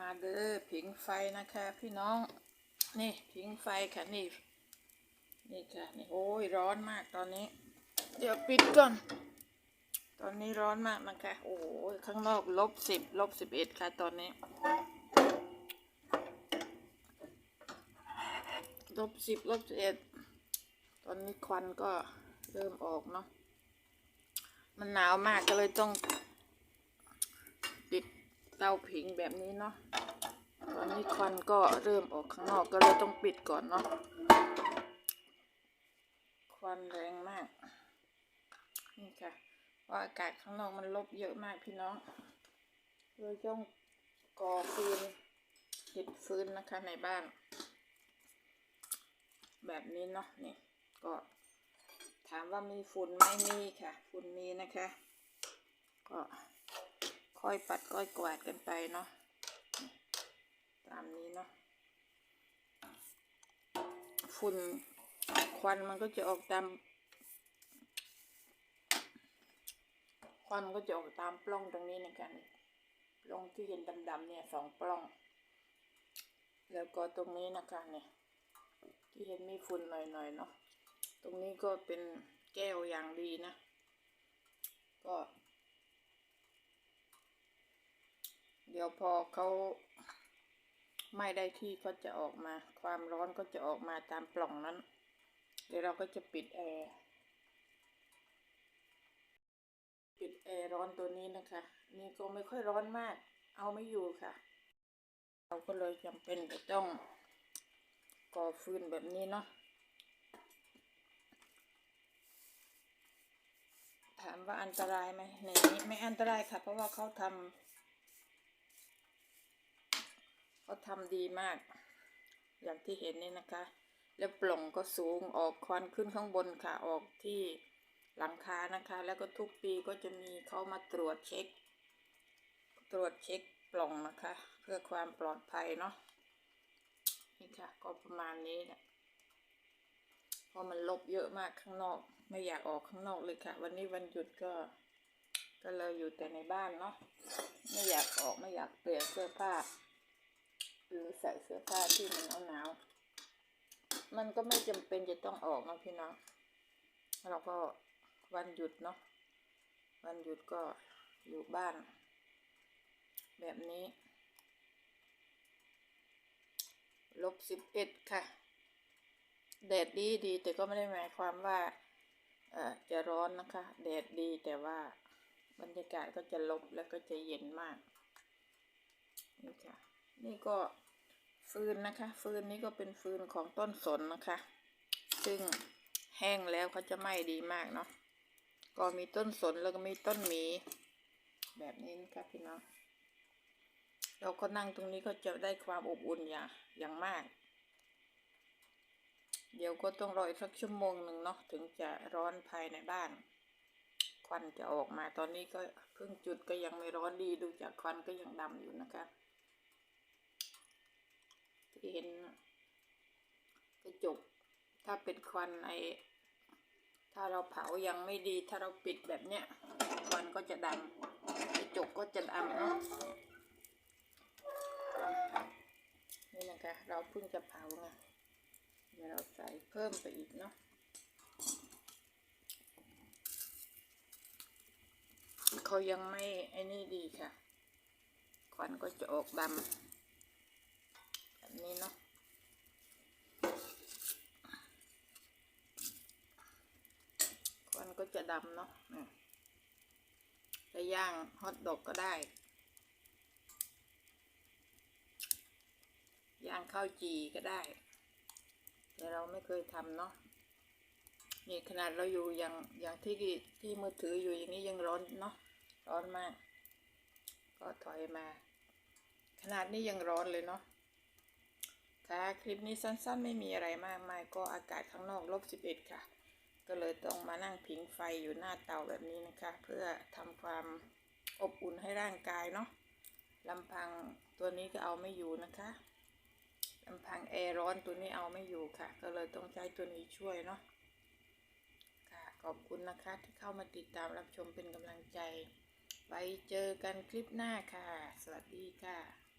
มาเด้อผิงไฟนะคะ พี่น้อง นี่ผิงไฟค่ะนี่นี่ค่ะนี่โอ้ยร้อนมากตอนนี้ เดี๋ยวปิดก่อน ตอนนี้ร้อนมากนะคะโอ้ยข้างนอกลบสิบลบสิบเอ็ดค่ะตอนนี้ลบสิบลบสิบเอ็ดตอนนี้ควันก็เริ่มออกเนาะมันหนาวมากก็เลยต้อง เตาผิงแบบนี้เนาะตอนนี้ควันก็เริ่มออกข้างนอกก็เลยต้องปิดก่อนเนาะควันแรงมาก นี่ค่ะเพราอากาศข้างนอกมันลบเยอะมากพี่น้องเลยต้องก่อฟืนติดฟืนนะคะในบ้าน แบบนี้เนาะนี่ก็ถามว่ามีฝุ่นไหมมีค่ะ ฝุ่นมีนะคะ ก็ ค่อยปัดค่อยกวาดกันไปเนาะตามนี้เนาะฝุ่นควันมันก็จะออกตาม ควันมันก็จะออกตามปล้องตรงนี้ในะคะนี่ปล้องที่เห็นดำๆเนี่ยสองปล้อง แล้วก็ตรงนี้นะคะเนี่ย ที่เห็นมีฝุ่นหน่อยๆเนาะตรงนี้ก็เป็นแก้วอย่างดีนะ ก็ เดี๋ยวพอเขาไม่ได้ที่ก็จะออกมา ความร้อนก็จะออกมาตามปล่องนั้น เดี๋ยวเราก็จะปิดแอร์ปิดแอร์ร้อนตัวนี้นะคะ นี่ก็ไม่ค่อยร้อนมาก เอาไม่อยู่ค่ะ เราก็เลยจำเป็นจะต้องก่อฟืนแบบนี้เนาะถามว่าอันตรายไหมในนี้ไม่อันตรายค่ะ เพราะว่าเขาทำ เขาทำดีมาก อย่างที่เห็นนี่นะคะ แล้วปล่องก็สูงออกควันขึ้นข้างบนค่ะ ออกที่หลังคานะคะ แล้วก็ทุกปีก็จะมีเขามาตรวจเช็ค ตรวจเช็คปล่องนะคะ เพื่อความปลอดภัยเนาะนี่ค่ะ ก็ประมาณนี้แหละเพราะมันลบเยอะมากข้างนอก ไม่อยากออกข้างนอกเลยค่ะ วันนี้วันหยุดก็ ก็เลยอยู่แต่ในบ้านเนาะไม่อยากออกไม่อยากเปลี่ยนเสื้อผ้า หรือใส่เสื้อผ้าที่มันหนาวๆมันก็ไม่จำเป็นจะต้องออกนะพี่น้องเราก็วันหยุดเนาะวันหยุดก็อยู่บ้าน แบบนี้ลบสิบเอ็ดค่ะ แดดดีดีแต่ก็ไม่ได้หมายความว่าจะร้อนนะคะ แดดดีแต่ว่าบรรยากาศก็จะลบแล้วก็จะเย็นมากนี่ค่ะ นี่ก็ฟืนนะคะ ฟืนนี้ก็เป็นฟืนของต้นสนนะคะ ซึ่งแห้งแล้วเขาจะไหม้ดีมากเนาะก็มีต้นสนแล้วก็มีต้นหมี แบบนี้นะคะพี่น้องเราก็นั่งตรงนี้ก็จะได้ความอบอุ่นอย่างอย่างมาก เดี๋ยวก็ต้องรออีกสักชั่วโมงหนึ่งเนาะถึงจะร้อนภายในบ้าน ควันจะออกมาตอนนี้ก็เพิ่งจุดก็ยังไม่ร้อนดีดูจากควันก็ยังดำอยู่นะคะ ที่เห็นกระจก ถ้าเป็นควันไอถ้าเราเผายังไม่ดีถ้าเราปิดแบบเนี้ยควันก็จะดำกระจกก็จะดำเนาะนี่นะคะเราเพิ่งจะเผาไงเดี๋ยวเราใส่เพิ่มไปอีกเนาะเขายังไม่ไอ้นี่ดีค่ะ ควันก็จะออกดำ แบบนี้เนาะควันก็จะดำเนาะจะย่างฮอทดอกก็ได้ ย่างข้าวจีก็ได้ แต่เราไม่เคยทำเนาะนี่ขนาดเราอยู่อย่างอย่างที่ที่มือถืออยู่อย่างนี้ยังร้อนเนาะร้อนมาก ก็ถอยมา ขนาดนี้ยังร้อนเลยเนาะ ค่ะคลิปนี้สั้นๆ ไม่มีอะไรมากมายก็อากาศข้างนอกลบสิบเอ็ดค่ะ ก็เลยต้องมานั่งผิงไฟอยู่หน้าเตาแบบนี้นะคะ เพื่อทำความอบอุ่นให้ร่างกายเนาะลำพังตัวนี้ก็เอาไม่อยู่นะคะลำพังแอร์ร้อนตัวนี้เอาไม่อยู่ค่ะ ก็เลยต้องใช้ตัวนี้ช่วยเนาะค่ะขอบคุณนะคะที่เข้ามาติดตามรับชมเป็นกำลังใจ ไว้เจอกันคลิปหน้าค่ะ สวัสดีค่ะ